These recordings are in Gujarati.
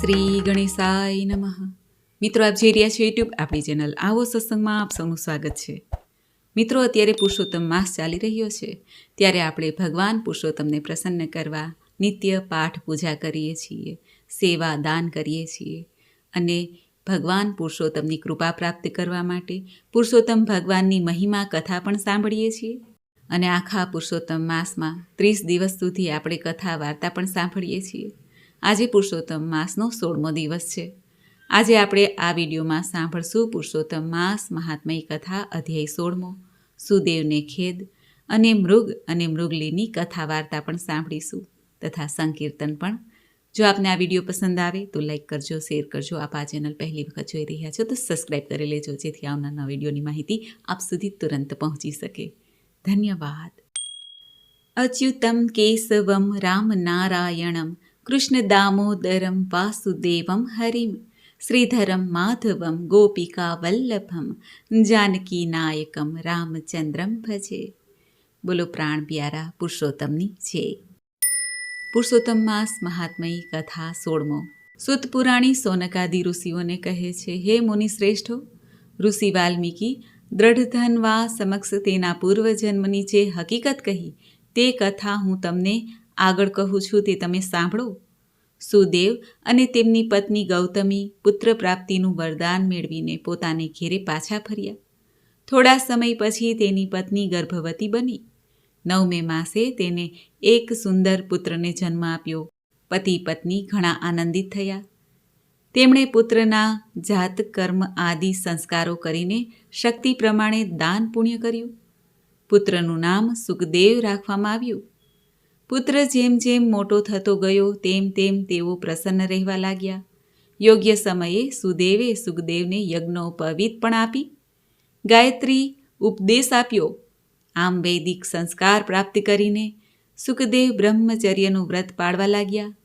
શ્રી ગણેશાય નમઃ. મિત્રો, આપ જોઈ રહ્યા છો યુટ્યુબ આપણી ચેનલ આવો સત્સંગમાં આપ સૌનું સ્વાગત છે. મિત્રો, અત્યારે પુરુષોત્તમ માસ ચાલી રહ્યો છે. ત્યારે આપણે ભગવાન પુરુષોત્તમને પ્રસન્ન કરવા નિત્ય પાઠ પૂજા કરીએ છીએ, સેવા દાન કરીએ છીએ અને ભગવાન પુરુષોત્તમની કૃપા પ્રાપ્ત કરવા માટે પુરુષોત્તમ ભગવાનની મહિમા કથા પણ સાંભળીએ છીએ. અને આખા પુરુષોત્તમ માસમાં ત્રીસ દિવસ સુધી આપણે કથા વાર્તા પણ સાંભળીએ છીએ. આજે પુરુષોત્તમ માસનો સોળમો દિવસ છે. આજે આપણે આ વિડીયોમાં સાંભળશું પુરુષોત્તમ માસ, મહાત્મય કથા, અધ્યાય સોળમો, સુદેવને ખેદ અને મૃગ અને મૃગલીની કથા વાર્તા પણ સાંભળીશું તથા સંકીર્તન પણ. જો આપને આ વીડિયો પસંદ આવે તો લાઈક કરજો, શેર કરજો. આપ આ ચેનલ પહેલી વખત જોઈ રહ્યા છો તો સબસ્ક્રાઈબ કરી લેજો, જેથી આવનારના વિડીયોની માહિતી આપ સુધી તુરંત પહોંચી શકે. ધન્યવાદ. અચ્યુતમ કેશવમ રામ કૃષ્ણ દામોદરમ વાસુદેવમ હરિમ, શ્રીધરમ માધવમ ગોપિકા વલ્લભમ, જાનકી નાયકમ રામચંદ્રમ ભજે. બોલો પ્રાણ પ્યારા પુરુષોત્તમની છે. પુરુષોત્તમ માસ મહાત્મયી કથા સોળમો. સુતપુરાણી સોનકાદી ઋષિઓને કહે છે, હે મુનિ શ્રેષ્ઠો, ઋષિ વાલ્મીકી દ્રઢધનવા સમક્ષ તેના પૂર્વજન્મની જે હકીકત કહી, તે કથા હું તમને આગળ કહું છું તે તમે સાંભળો. સુદેવ અને તેમની પત્ની ગૌતમી પુત્ર પ્રાપ્તિનું વરદાન મેળવીને પોતાને ઘેરે પાછા ફર્યા. થોડા સમય પછી તેની પત્ની ગર્ભવતી બની. નવમે માસે તેને એક સુંદર પુત્રને જન્મ આપ્યો. પતિ પત્ની ઘણા આનંદિત થયા. તેમણે પુત્રના જાત, કર્મ આદિ સંસ્કારો કરીને શક્તિ પ્રમાણે દાન પુણ્ય કર્યું. પુત્રનું નામ સુખદેવ રાખવામાં આવ્યું. પુત્ર જેમ જેમ મોટો થતો ગયો, તેમ તેમ તેઓ પ્રસન્ન રહેવા લાગ્યા. યોગ્ય સમયે સુદેવે સુખદેવને યજ્ઞોપવિત પણ આપી. ગાયત્રી ઉપદેશ આપ્યો. આમ વૈદિક સંસ્કાર પ્રાપ્ત કરીને સુખદેવ બ્રહ્મચર્યનું વ્રત પાળવા લાગ્યા.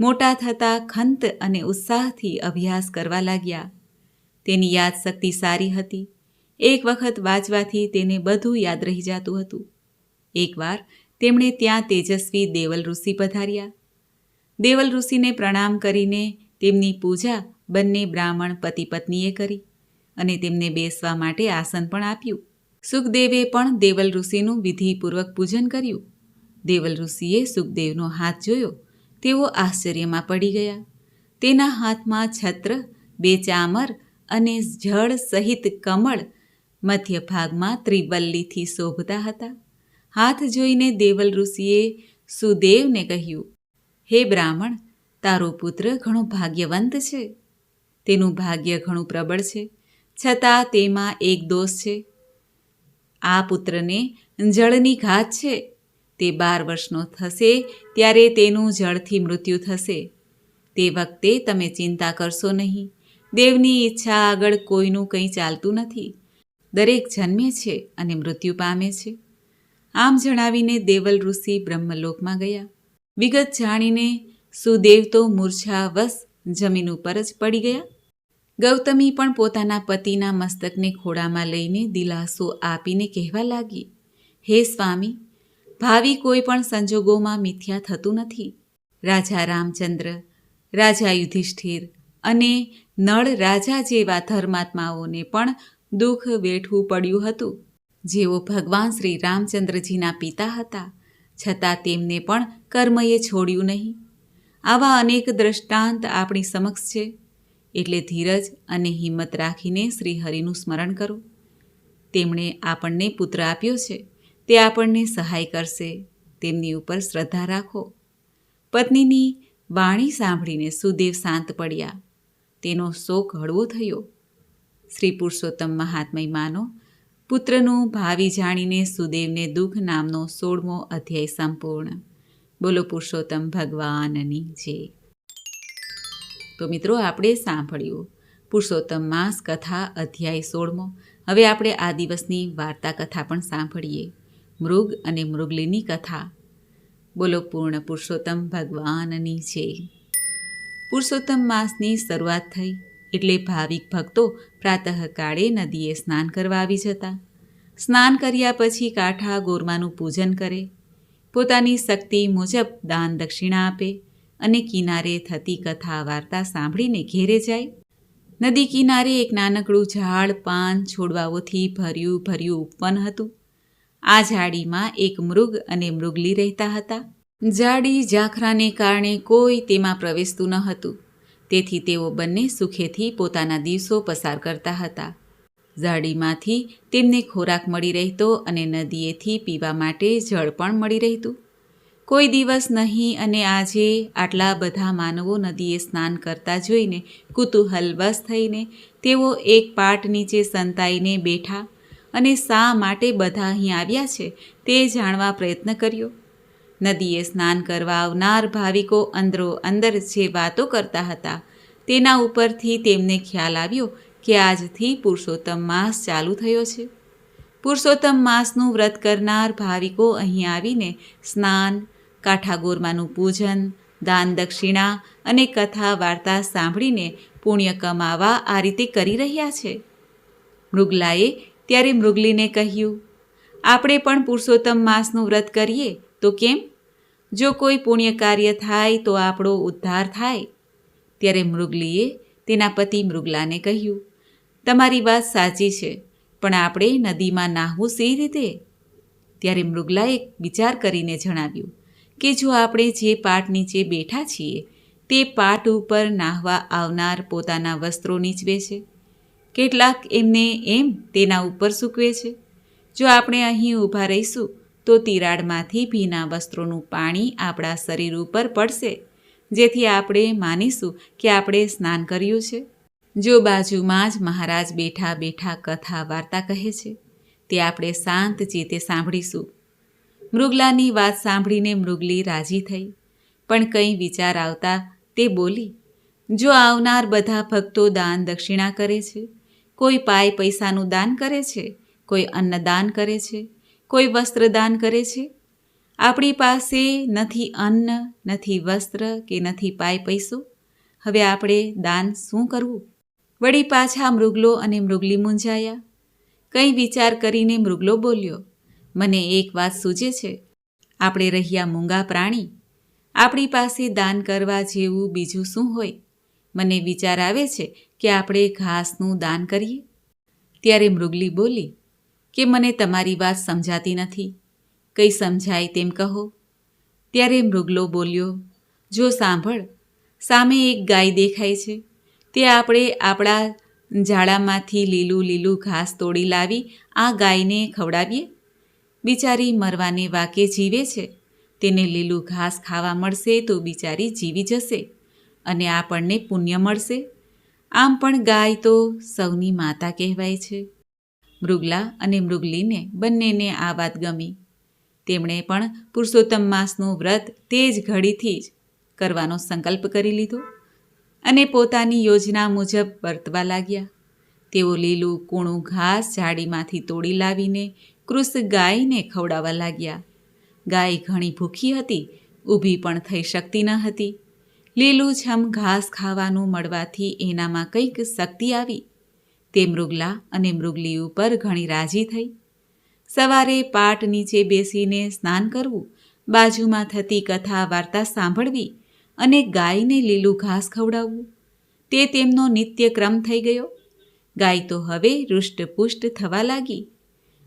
મોટા થતાં ખંત અને ઉત્સાહથી અભ્યાસ કરવા લાગ્યા. તેની યાદશક્તિ સારી હતી. એક વખત વાંચવાથી તેને બધું યાદ રહી જતું હતું. એકવાર તેમણે ત્યાં તેજસ્વી દેવલ ઋષિ પધાર્યા. દેવલ ઋષિને પ્રણામ કરીને તેમની પૂજા બંને બ્રાહ્મણ પતિ પત્નીએ કરી અને તેમને બેસવા માટે આસન પણ આપ્યું. સુખદેવે પણ દેવલ ઋષિનું વિધિપૂર્વક પૂજન કર્યું. દેવલ ઋષિએ સુખદેવનો હાથ જોયો. તેઓ આશ્ચર્યમાં પડી ગયા. તેના હાથમાં છત્ર, બે ચામર અને જળ સહિત કમળ મધ્ય ભાગમાં ત્રિવલ્લીથી શોભતા હતા. હાથ જોઈને દેવલ ઋષિએ સુદેવને કહ્યું, હે બ્રાહ્મણ, તારો પુત્ર ઘણો ભાગ્યવંત છે. તેનું ભાગ્ય ઘણું પ્રબળ છે. છતાં તેમાં એક દોષ છે. આ પુત્રને જળની ઘાત છે. તે બાર વર્ષનો થશે ત્યારે તેનું જળથી મૃત્યુ થશે. તે વખતે તમે ચિંતા કરશો નહીં. દેવની ઈચ્છા આગળ કોઈનું કંઈ ચાલતું નથી. દરેક જન્મે છે અને મૃત્યુ પામે છે. આમ જણાવીને દેવલ ઋષિ બ્રહ્મલોકમાં ગયા. વિગત જાણીને સુદેવ તો મૂર્છાવશ જમીન ઉપર જ પડી ગયા. ગૌતમી પણ પોતાના પતિના મસ્તકને ખોળામાં લઈને દિલાસો આપીને કહેવા લાગી, હે સ્વામી, ભાવિ કોઈ પણ સંજોગોમાં મિથ્યા થતું નથી. રાજા રામચંદ્ર, રાજા યુધિષ્ઠિર અને નળ રાજા જેવા ધર્માત્માઓને પણ દુઃખ વેઠવું પડ્યું હતું. જેઓ ભગવાન શ્રી રામચંદ્રજીના પિતા હતા, છતાં તેમને પણ કર્મએ છોડ્યું નહીં. આવા અનેક દ્રષ્ટાંત આપણી સમક્ષ છે. એટલે ધીરજ અને હિંમત રાખીને શ્રી હરિનું સ્મરણ કરો. તેમણે આપણને પુત્ર આપ્યો છે, તે આપણને સહાય કરશે. તેમની ઉપર શ્રદ્ધા રાખો. પત્નીની વાણી સાંભળીને સુદેવ શાંત પડ્યા. તેનો શોક હળવો થયો. શ્રી પુરુષોત્તમ મહાત્મય માનો પુત્રનું ભાવિ જાણીને સુદેવને દુઃખ નામનો સોળમો અધ્યાય સંપૂર્ણ. બોલો પુરુષોત્તમ ભગવાનની જે તો મિત્રો, આપણે સાંભળ્યું પુરુષોત્તમ માસ કથા અધ્યાય સોળમો. હવે આપણે આ દિવસની વાર્તા કથા પણ સાંભળીએ. મૃગ અને મૃગલીની કથા. બોલો પૂર્ણ પુરુષોત્તમ ભગવાનની છે પુરુષોત્તમ માસની શરૂઆત થઈ. એટલે ભાવિક ભક્તો પ્રાતઃકાળે નદીએ સ્નાન કરવા આવી જતા. સ્નાન કર્યા પછી કાંઠા ગોરમાનું પૂજન કરે. પોતાની શક્તિ મુજબ દાન દક્ષિણા આપે અને કિનારે થતી કથા વાર્તા સાંભળીને ઘેરે જાય. નદી કિનારે એક નાનકડું ઝાડ પાન છોડવાઓથી ભર્યું ભર્યું ઉપવન હતું. આ ઝાડીમાં એક મૃગ અને મૃગલી રહેતા હતા. ઝાડી ઝાખરાને કારણે કોઈ તેમાં પ્રવેશતું ન હતું. તેથી તેઓ બંને સુખેથી પોતાના દિવસો પસાર કરતા હતા. ઝાડીમાંથી તેમને ખોરાક મળી રહેતો અને નદીએથી પીવા માટે જળ પણ મળી રહેતું. કોઈ દિવસ નહીં અને આજે આટલા બધા માનવો નદીએ સ્નાન કરતા જોઈને કુતૂહલવશ થઈને તેઓ એક પાટ નીચે સંતાઈને બેઠા અને શા માટે બધા અહીં આવ્યા છે તે જાણવા પ્રયત્ન કર્યો. નદીએ સ્નાન કરવા આવનાર ભાવિકો અંદરો અંદર જે વાતો કરતા હતા, તેના ઉપરથી તેમને ખ્યાલ આવ્યો કે આજથી પુરુષોત્તમ માસ ચાલુ થયો છે. પુરુષોત્તમ માસનું વ્રત કરનાર ભાવિકો અહીં આવીને સ્નાન, કાઠાગોરમાનું પૂજન, દાન દક્ષિણા અને કથા વાર્તા સાંભળીને પુણ્ય કમાવા આ રીતે કરી રહ્યા છે. મૃગલાએ ત્યારે મૃગલીને કહ્યું, આપણે પણ પુરુષોત્તમ માસનું વ્રત કરીએ તો કેમ? જો કોઈ પુણ્ય કાર્ય થાય તો આપણો ઉદ્ધાર થાય. ત્યારે મૃગલીએ તેના પતિ મૃગલાને કહ્યું, તમારી વાત સાચી છે, પણ આપણે નદીમાં નાહવું સી રીતે? ત્યારે મૃગલાએ વિચાર કરીને જણાવ્યું કે જો આપણે જે પાટ નીચે બેઠા છીએ, તે પાટ ઉપર નાહવા આવનાર પોતાના વસ્ત્રો નીચવે છે. કેટલાક એમને એમ તેના ઉપર સૂકવે છે. જો આપણે અહીં ઊભા રહીશું તો તિરાડમાંથી ભીના વસ્ત્રોનું પાણી આપણા શરીર ઉપર પડશે. જેથી આપણે માનીશું કે આપણે સ્નાન કર્યું છે. જો બાજુમાં જ મહારાજ બેઠા બેઠા કથા વાર્તા કહે છે, તે આપણે શાંત ચિત્તે સાંભળીશું. મૃગલાની વાત સાંભળીને મૃગલી રાજી થઈ, પણ કંઈ વિચાર આવતા તે બોલી, જો આવનાર બધા ભક્તો દાન દક્ષિણા કરે છે, કોઈ પાય પૈસાનું દાન કરે છે, કોઈ અન્નદાન કરે છે કોઈ વસ્ત્રદાન કરે છે? આપણી પાસે નથી અન્ન, નથી વસ્ત્ર કે નથી પાય પૈસો. હવે આપણે દાન શું કરવું? વળી પાછા મૃગલો અને મૃગલી મૂંઝાયા. કંઈ વિચાર કરીને મૃગલો બોલ્યો, મને એક વાત સૂજે છે. આપણે રહ્યા મૂંગા પ્રાણી. આપણી પાસે દાન કરવા જેવું બીજું શું હોય? મને વિચાર આવે છે કે આપણે ઘાસનું દાન કરીએ. ત્યારે મૃગલી બોલી કે મને તમારી વાત સમજાતી નથી? કંઈ સમજાય તેમ કહો. ત્યારે મૃગલો બોલ્યો, જો સાંભળ, સામે એક ગાય દેખાય છે. તે આપણે આપણા ઝાડામાંથી લીલું લીલું ઘાસ તોડી લાવી આ ગાયને ખવડાવીએ? બિચારી મરવાને વાકે જીવે છે. તેને લીલું ઘાસ ખાવા મળશે તો બિચારી જીવી જશે અને આપણને પુણ્ય મળશે. આમ પણ ગાય તો સૌની માતા કહેવાય છે. મૃગલા અને મૃગલીને બંનેને આ વાત ગમી. તેમણે પણ પુરુષોત્તમ માસનું વ્રત તે જ ઘડીથી જ કરવાનો સંકલ્પ કરી લીધો અને પોતાની યોજના મુજબ વર્તવા લાગ્યા. તેઓ લીલું, કૂણું ઘાસ ઝાડીમાંથી તોડી લાવીને કૃષ ગાયને ખવડાવવા લાગ્યા. ગાય ઘણી ભૂખી હતી, ઊભી પણ થઈ શકતી ન હતી. લીલું છમ ઘાસ ખાવાનું મળવાથી એનામાં કંઈક શક્તિ આવી. તે મૃગલા અને મૃગલી ઉપર ઘણી રાજી થઈ. સવારે પાટ નીચે બેસીને સ્નાન કરવું, બાજુમાં થતી કથા વાર્તા સાંભળવી અને ગાયને લીલું ઘાસ ખવડાવવું, તે તેમનો નિત્યક્રમ થઈ ગયો. ગાય તો હવે હૃષ્ટપુષ્ટ થવા લાગી.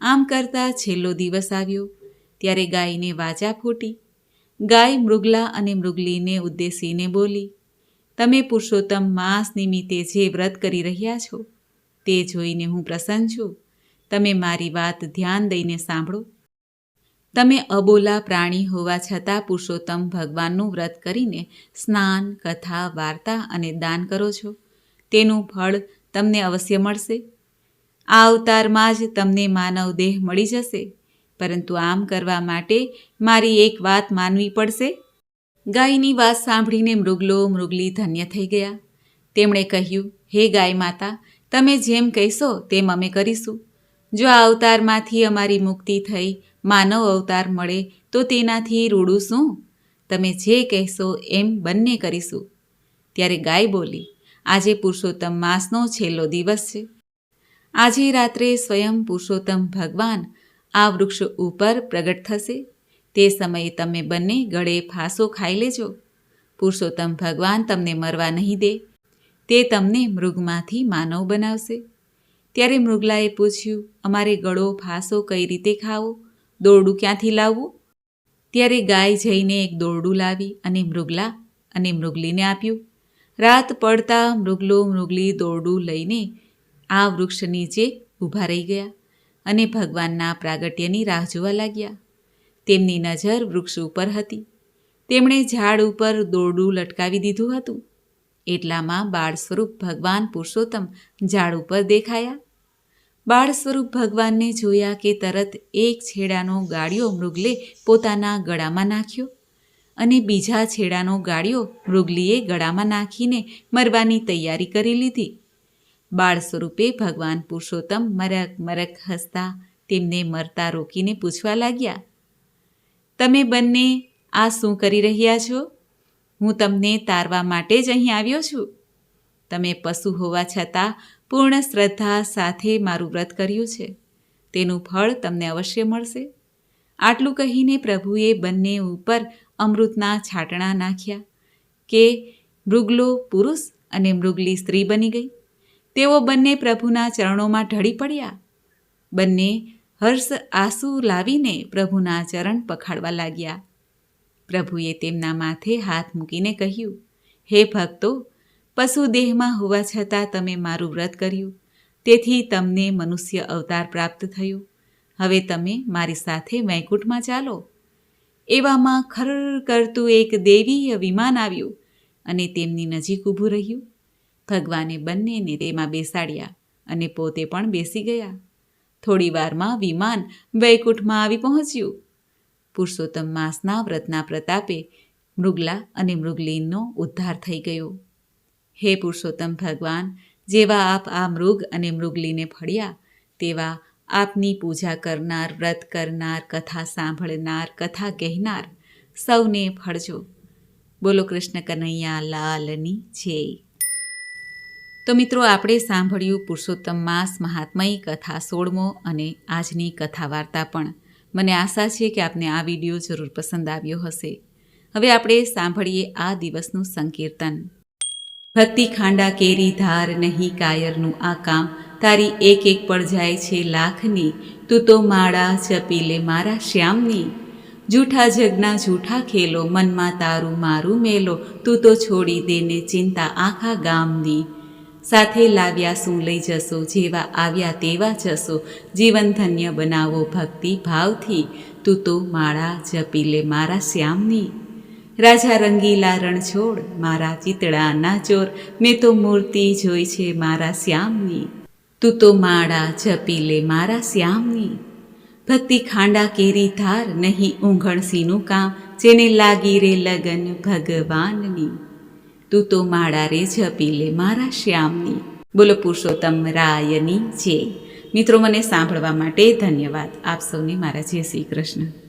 આમ કરતાં છેલ્લો દિવસ આવ્યો. ત્યારે ગાયને વાજા ફૂટી. ગાય મૃગલા અને મૃગલીને ઉદ્દેશીને બોલી, તમે પુરુષોત્તમ માસ નિમિત્તે જે વ્રત કરી રહ્યા છો તે જોઈને હું પ્રસન્ન છું. તમે મારી વાત ધ્યાન દઈને સાંભળો. તમે અબોલા પ્રાણી હોવા છતાં પુરુષોત્તમ ભગવાનનું વ્રત કરીને સ્નાન, કથા, વાર્તા અને દાન કરો છો. તેનું ફળ તમને અવશ્ય મળશે. આ અવતારમાં જ તમને માનવ દેહ મળી જશે. પરંતુ આમ કરવા માટે મારી એક વાત માનવી પડશે. ગાયની વાત સાંભળીને મૃગલો મૃગલી ધન્ય થઈ ગયા. તેમણે કહ્યું, હે ગાય માતા તમે જેમ કહેશો તેમ અમે કરીશું. જો આ અવતારમાંથી અમારી મુક્તિ થઈ માનવ અવતાર મળે, તો તેનાથી રૂડું શું? તમે જે કહેશો એમ બંને કરીશું. ત્યારે ગાય બોલી, આજે પુરુષોત્તમ માસનો છેલ્લો દિવસ છે. આજે રાત્રે સ્વયં પુરુષોત્તમ ભગવાન આ વૃક્ષ ઉપર પ્રગટ થશે. તે સમયે તમે બંને ગળે ફાંસો ખાઈ લેજો. પુરુષોત્તમ ભગવાન તમને મરવા નહીં દે. તે તમને મૃગમાંથી માનવ બનાવશે. ત્યારે મૃગલાએ પૂછ્યું, અમારે ગળો ફાંસો કઈ રીતે ખાવો? દોરડું ક્યાંથી લાવવું? ત્યારે ગાય જઈને એક દોરડું લાવી અને મૃગલા અને મૃગલીને આપ્યું. રાત પડતા મૃગલો મૃગલી દોરડું લઈને આ વૃક્ષ નીચે ઊભા રહી ગયા અને ભગવાનના પ્રાગટ્યની રાહ જોવા લાગ્યા. તેમની નજર વૃક્ષ ઉપર હતી. તેમણે ઝાડ ઉપર દોરડું લટકાવી દીધું હતું. એટલામાં બાળ સ્વરૂપ ભગવાન પુરુષોત્તમ ઝાડ ઉપર દેખાયા. બાળ સ્વરૂપ ભગવાનને જોયા કે તરત એક છેડાનો ગાળિયો મૃગલે પોતાના ગળામાં નાખ્યો અને બીજા છેડાનો ગાળિયો મૃગલીએ ગળામાં નાખીને મરવાની તૈયારી કરી લીધી. બાળ સ્વરૂપે ભગવાન પુરુષોત્તમ મરક મરક હસતા તેમને મરતા રોકીને પૂછવા લાગ્યા, તમે બંને આ શું કરી રહ્યા છો? હું તમને તારવા માટે જ અહીં આવ્યો છું. તમે પશુ હોવા છતાં પૂર્ણ શ્રદ્ધા સાથે મારું વ્રત કર્યું છે. તેનું ફળ તમને અવશ્ય મળશે. આટલું કહીને પ્રભુએ બંને ઉપર અમૃતના છાંટણા નાખ્યા કે મૃગલો પુરુષ અને મૃગલી સ્ત્રી બની ગઈ. તેઓ બંને પ્રભુના ચરણોમાં ઢળી પડ્યા. બંને હર્ષ આંસુ લાવીને પ્રભુના ચરણ પખાડવા લાગ્યા. પ્રભુએ તેમના માથે હાથ મૂકીને કહ્યું, હે ભક્તો, પશુ દેહમાં હોવા છતાં તમે મારું વ્રત કર્યું. તેથી તમને મનુષ્ય અવતાર પ્રાપ્ત થયું. હવે તમે મારી સાથે વૈકુંઠમાં ચાલો. એવામાં ખર કરતું એક દેવીય વિમાન આવ્યું અને તેમની નજીક ઊભું રહ્યું. ભગવાને બંનેને તેમાં બેસાડ્યા અને પોતે પણ બેસી ગયા. થોડી વારમાં વિમાન વૈકુંઠમાં આવી પહોંચ્યું. પુરુષોત્તમ માસના વ્રતના પ્રતાપે મૃગલા અને મૃગલીનનો ઉદ્ધાર થઈ ગયો. હે પુરુષોત્તમ ભગવાન, જેવા આપ આ મૃગ અને મૃગલીને ફળ્યા, તેવા આપની પૂજા કરનાર, વ્રત કરનાર, કથા સાંભળનાર, કથા કહેનાર સૌને ફળજો. બોલો કૃષ્ણ કનૈયા લાલની જય. તો મિત્રો, આપણે સાંભળ્યું પુરુષોત્તમ માસ, મહાત્મય કથા સોળમો અને આજની કથા વાર્તા પણ. મને આશા છે કે આપને આ વીડિયો જરૂર પસંદ આવ્યો હશે. હવે આપણે સાંભળીએ આ દિવસનું સંકીર્તન. ભક્તિ ખાંડા કેરી ધાર નહીં કાયરનું આ કામ. તારી એક એક પડ જાય છે લાખની. તું તો માળા ચપી લે મારા શ્યામની. જૂઠા જગના જૂઠા ખેલો, મનમાં તારું મારું મેલો. તું તો છોડી દેને ચિંતા આખા ગામની. સાથે લાવ્યા શું લઈ જશો, જેવા આવ્યા તેવા જશો. જીવન ધન્ય બનાવો ભક્તિ ભાવથી. તું તો માળા જપી લે મારા શ્યામની. રાજા રંગીલા રણછોડ, મારા ચિતડાના ચોર. મેં તો મૂર્તિ જોઈ છે મારા શ્યામની. તું તો માળા જપી લે મારા શ્યામની. ભક્તિ ખાંડા કેરી ધાર, નહીં ઊંઘણસીનું કામ. જેને લાગી રે લગન ભગવાનની. તું તો માળા રે જપી લે મારા શ્યામની. બોલો પુરુષોત્તમ રાયની જય. મિત્રો, મને સાંભળવા માટે ધન્યવાદ. આપ સૌને મારા જય શ્રી કૃષ્ણ.